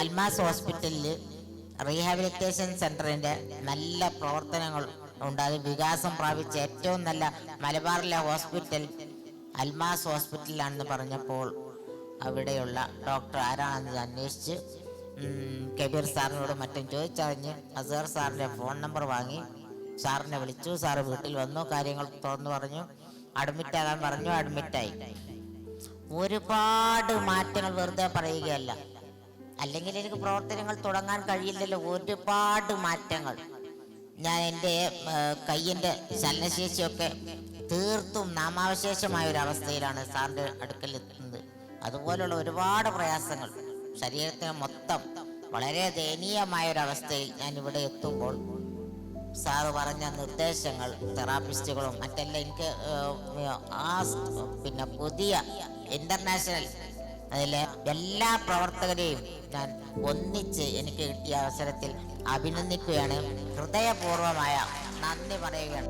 അൽമാസ് ഹോസ്പിറ്റലിൽ റീഹാബിലിറ്റേഷൻ സെന്ററിന്റെ നല്ല പ്രവർത്തനങ്ങൾ ഉണ്ട്. അത് വികാസം പ്രാപിച്ച ഏറ്റവും നല്ല മലബാറിലെ ഹോസ്പിറ്റൽ അൽമാസ് ഹോസ്പിറ്റലിലാണെന്ന് പറഞ്ഞപ്പോൾ അവിടെയുള്ള ഡോക്ടർ ആരാണെന്ന് അന്വേഷിച്ച് കബീർ സാറിനോട് മറ്റും ചോദിച്ചറിഞ്ഞ് അസർ സാറിന്റെ ഫോൺ നമ്പർ വാങ്ങി സാറിനെ വിളിച്ചു. സാറ് വീട്ടിൽ വന്നു കാര്യങ്ങൾ തുറന്നു പറഞ്ഞു. അഡ്മിറ്റ് ആകാൻ പറഞ്ഞു അഡ്മിറ്റായി ഒരുപാട് മാറ്റങ്ങൾ വെറുതെ പറയുകയല്ല. അല്ലെങ്കിൽ എനിക്ക് പ്രവർത്തനങ്ങൾ തുടങ്ങാൻ കഴിയില്ലല്ലോ. ഒരുപാട് മാറ്റങ്ങൾ. ഞാൻ എന്റെ കയ്യിന്റെ ചലനശേഷിയൊക്കെ തീർത്തും നാമാവശേഷമായ ഒരു അവസ്ഥയിലാണ് സാറിന്റെ അടുക്കൽ എത്തുന്നത്. അതുപോലുള്ള ഒരുപാട് പ്രയാസങ്ങൾ. ശരീരത്തിന് മൊത്തം വളരെ ദയനീയമായ ഒരു അവസ്ഥയിൽ ഞാൻ ഇവിടെ എത്തുമ്പോൾ സാറ് പറഞ്ഞ നിർദ്ദേശങ്ങൾ തെറാപ്പിസ്റ്റുകളും മറ്റെല്ലാം എനിക്ക് ആ പിന്നെ പുതിയ ഇന്റർനാഷണൽ അതിലെ എല്ലാ പ്രവർത്തകരെയും ഞാൻ ഒന്നിച്ച് എനിക്ക് കിട്ടിയ അവസരത്തിൽ അഭിനന്ദിക്കുകയാണ്. ഹൃദയപൂർവമായ നന്ദി പറയുകയാണ്.